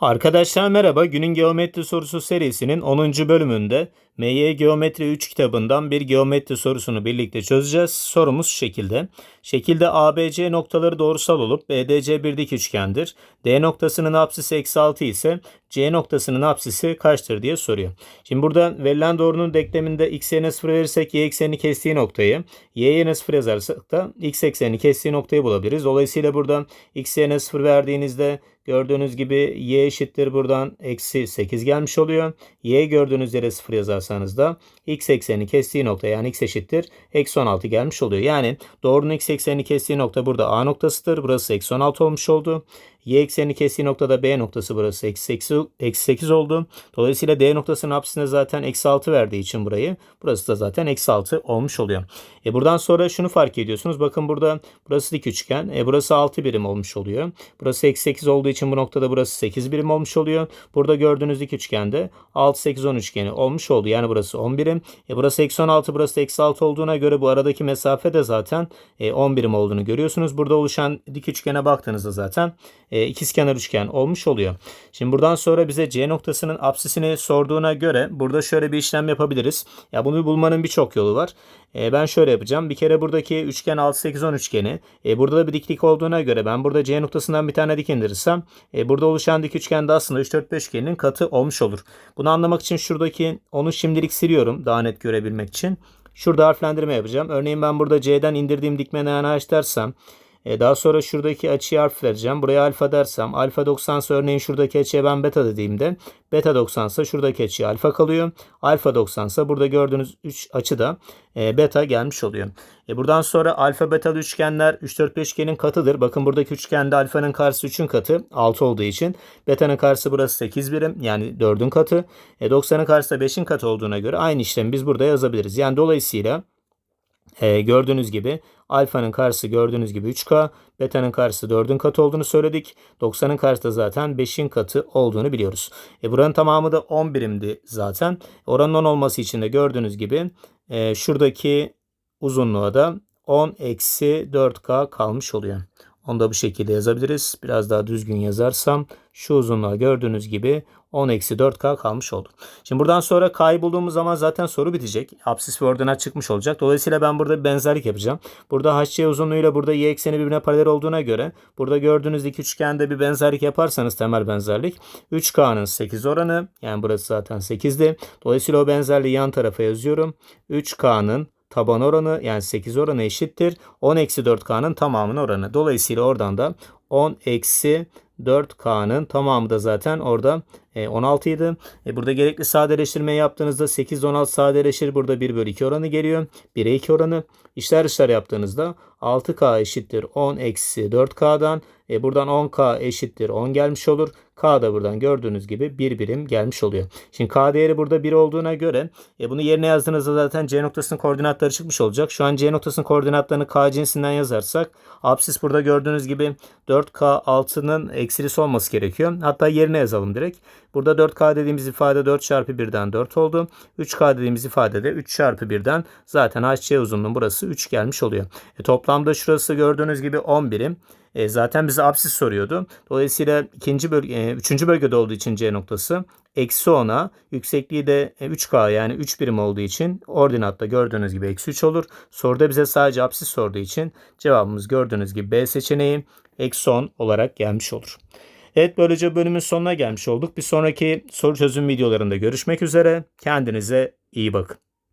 Arkadaşlar merhaba. Günün geometri sorusu serisinin 10. bölümünde MY Geometri 3 kitabından bir geometri sorusunu birlikte çözeceğiz. Sorumuz şu şekilde. Şekilde ABC noktaları doğrusal olup BDC bir dik üçgendir. D noktasının apsisi eksi 6 ise C noktasının apsisi kaçtır diye soruyor. Şimdi burada verilen doğrunun denkleminde x yerine 0 verirsek y eksenini kestiği noktayı, y yerine 0 yazarsak da x eksenini kestiği noktayı bulabiliriz. Dolayısıyla burada x yerine 0 verdiğinizde Gördüğünüz gibi y eşittir buradan eksi 8 gelmiş oluyor. y gördüğünüz yere 0 yazarsanız da x eksenini kestiği nokta yani x eşittir eksi 16 gelmiş oluyor. Yani doğrunun x eksenini kestiği nokta burada a noktasıdır. Burası eksi 16 olmuş oldu. Y eksenini kestiği noktada B noktası burası eksi, eksi, eksi 8 oldu. Dolayısıyla D noktasının apsisine zaten eksi 6 verdiği için burayı burası da zaten eksi 6 olmuş oluyor. E buradan sonra şunu fark ediyorsunuz. Bakın burada burası dik üçgen. E burası 6 birim olmuş oluyor. Burası eksi 8 olduğu için bu noktada burası 8 birim olmuş oluyor. Burada gördüğünüz dik üçgende 6 8 10 üçgeni olmuş oldu. Yani burası 10 birim. E burası eksi 16 burası eksi 6 olduğuna göre bu aradaki mesafe de zaten e, 10 birim olduğunu görüyorsunuz. Burada oluşan dik üçgene baktığınızda zaten e, ikizkenar üçgen olmuş oluyor. Şimdi buradan sonra bize C noktasının apsisini sorduğuna göre burada şöyle bir işlem yapabiliriz. Ya bunu bulmanın birçok yolu var. E, ben şöyle yapacağım. Bir kere buradaki üçgen 6 8 10 üçgeni. E, burada da bir diklik olduğuna göre ben burada C noktasından bir tane dik indirirsem e, burada oluşan dik üçgen de aslında 3 4 5 üçgeninin katı olmuş olur. Bunu anlamak için şuradaki onu şimdilik siliyorum daha net görebilmek için. Şurada harflendirme yapacağım. Örneğin ben burada C'den indirdiğim dikme NH dersem e, daha sonra şuradaki açıya harf vereceğim. Buraya alfa dersem alfa 90 ise örneğin şuradaki açıya ben beta dediğimde beta 90 ise şuradaki açıya alfa kalıyor. Alfa 90 ise burada gördüğünüz 3 açı da e, beta gelmiş oluyor. E, buradan sonra alfa betalı üçgenler 3 4 5 üçgenin katıdır. Bakın buradaki üçgende alfanın karşısı 3'ün katı 6 olduğu için beta'nın karşısı burası 8 birim yani 4'ün katı. E, 90'ın karşısı da 5'in katı olduğuna göre aynı işlemi biz burada yazabiliriz. Yani dolayısıyla e, gördüğünüz gibi alfanın karşısı gördüğünüz gibi 3K, beta'nın karşısı 4'ün katı olduğunu söyledik. 90'ın karşısı da zaten 5'in katı olduğunu biliyoruz. E, buranın tamamı da 10 birimdi zaten. Oranın 10 olması için de gördüğünüz gibi e, şuradaki uzunluğa da 10 eksi 4K kalmış oluyor. Onu da bu şekilde yazabiliriz. Biraz daha düzgün yazarsam şu uzunluğa gördüğünüz gibi 10 eksi 4K kalmış oldu. Şimdi buradan sonra K'yı bulduğumuz zaman zaten soru bitecek. Apsis ve ordinat çıkmış olacak. Dolayısıyla ben burada bir benzerlik yapacağım. Burada HC uzunluğuyla burada Y ekseni birbirine paralel olduğuna göre burada gördüğünüz iki üçgende bir benzerlik yaparsanız temel benzerlik 3K'nın 8 oranı yani burası zaten 8'di. Dolayısıyla o benzerliği yan tarafa yazıyorum. 3K'nın taban oranı yani 8 oranı eşittir. 10 eksi 4K'nın tamamının oranı. Dolayısıyla oradan da 10 eksi 4K'nın tamamı da zaten orada 16 e, idi. E, burada gerekli sadeleştirme yaptığınızda 8 16 sadeleşir. Burada 1 bölü 2 oranı geliyor. 1'e 2 oranı. İşler işler yaptığınızda 6K eşittir 10 eksi 4K'dan. E, buradan 10K eşittir 10 gelmiş olur. K da buradan gördüğünüz gibi 1 birim gelmiş oluyor. Şimdi K değeri burada 1 olduğuna göre bunu yerine yazdığınızda zaten C noktasının koordinatları çıkmış olacak. Şu an C noktasının koordinatlarını K cinsinden yazarsak absis burada gördüğünüz gibi 4K 6'nın eksilisi olması gerekiyor. Hatta yerine yazalım direkt. Burada 4K dediğimiz ifade 4 çarpı 1'den 4 oldu. 3K dediğimiz ifade de 3 çarpı 1'den zaten HC uzunluğu burası 3 gelmiş oluyor. E, toplamda şurası gördüğünüz gibi 10 birim. E, zaten bize apsis soruyordu. Dolayısıyla ikinci bölge, e, üçüncü bölgede olduğu için C noktası eksi 10'a yüksekliği de 3K yani 3 birim olduğu için ordinatta gördüğünüz gibi eksi 3 olur. Soruda bize sadece apsis sorduğu için cevabımız gördüğünüz gibi B seçeneği eksi 10 olarak gelmiş olur. Evet böylece bölümün sonuna gelmiş olduk. Bir sonraki soru çözüm videolarında görüşmek üzere. Kendinize iyi bakın.